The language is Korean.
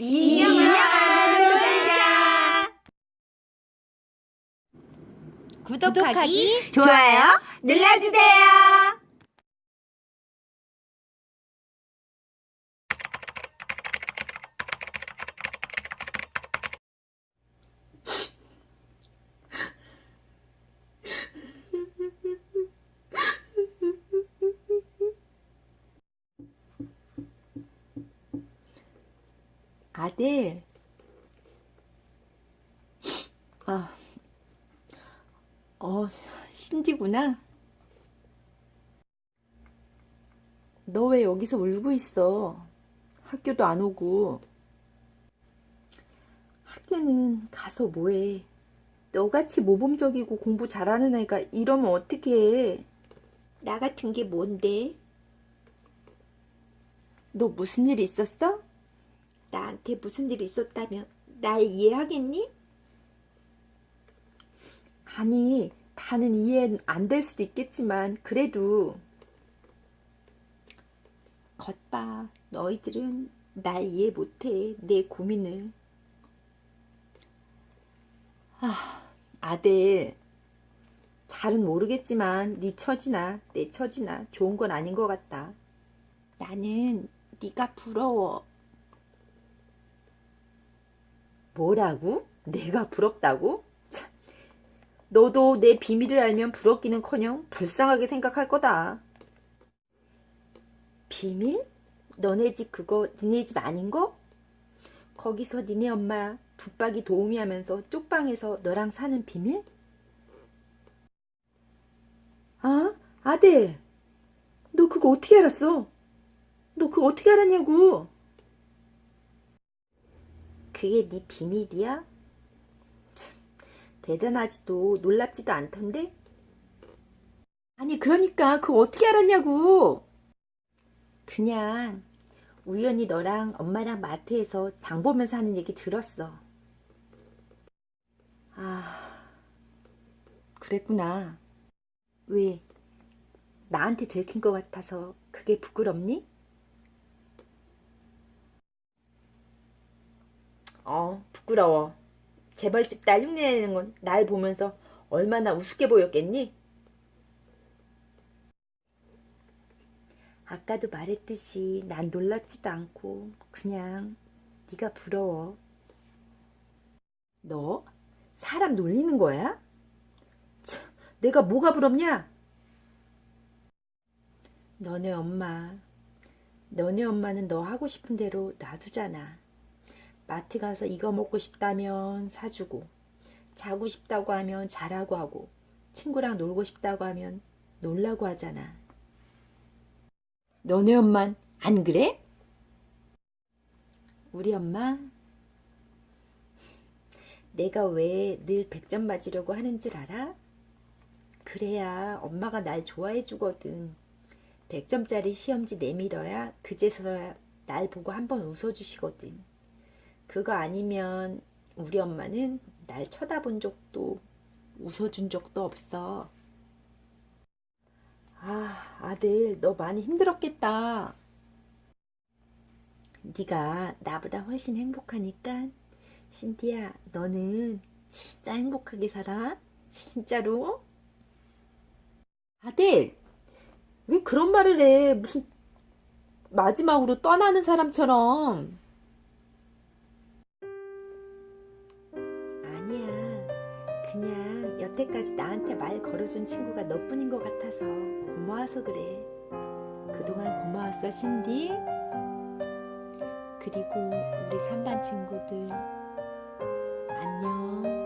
인형하는 도전자 구독하기, 좋아요 눌러주세요. 아들. 아, 어, 신디구나. 너 왜 여기서 울고 있어? 학교도 안 오고. 학교는 가서 뭐해? 너같이 모범적이고 공부 잘하는 애가 이러면 어떡해? 나 같은 게 뭔데? 너 무슨 일 있었어? 나한테 무슨 일이 있었다면 날 이해하겠니? 아니, 다는 이해 안될 수도 있겠지만 그래도 겉봐, 너희들은 날 이해 못해, 내 고민을. 아, 아들, 잘은 모르겠지만 네 처지나 내 처지나 좋은 건 아닌 것 같다. 나는 네가 부러워. 뭐라고? 내가 부럽다고? 참, 너도 내 비밀을 알면 부럽기는커녕 불쌍하게 생각할 거다. 비밀? 너네 집 그거 니네 집 아닌 거? 거기서 니네 엄마 붙박이 도우미 하면서 쪽방에서 너랑 사는 비밀? 아, 아들. 너 그거 어떻게 알았어? 너 그거 어떻게 알았냐고? 그게 네 비밀이야? 참, 대단하지도 놀랍지도 않던데? 아니 그러니까 그거 어떻게 알았냐고 그냥 우연히 너랑 엄마랑 마트에서 장 보면서 하는 얘기 들었어 아 그랬구나 왜 나한테 들킨 것 같아서 그게 부끄럽니? 어, 부끄러워. 재벌집 딸 흉내내는 건 날 보면서 얼마나 우습게 보였겠니? 아까도 말했듯이 난 놀랍지도 않고 그냥 네가 부러워. 너 사람 놀리는 거야? 참, 내가 뭐가 부럽냐? 너네 엄마, 너네 엄마는 너 하고 싶은 대로 놔두잖아. 마트 가서 이거 먹고 싶다면 사주고, 자고 싶다고 하면 자라고 하고, 친구랑 놀고 싶다고 하면 놀라고 하잖아. 너네 엄만 안 그래? 우리 엄마? 내가 왜 늘 100점 맞으려고 하는 줄 알아? 그래야 엄마가 날 좋아해 주거든. 100점짜리 시험지 내밀어야 그제서야 날 보고 한번 웃어주시거든. 그거 아니면 우리 엄마는 날 쳐다본 적도 웃어준 적도 없어. 아, 아들, 너 많이 힘들었겠다. 네가 나보다 훨씬 행복하니까 신디야, 너는 진짜 행복하게 살아. 진짜로? 아들, 왜 그런 말을 해? 무슨 마지막으로 떠나는 사람처럼. 여태까지 나한테 말 걸어준 친구가 너뿐인 것 같아서 고마워서 그래. 그동안 고마웠어, 신디. 그리고 우리 3반 친구들, 안녕.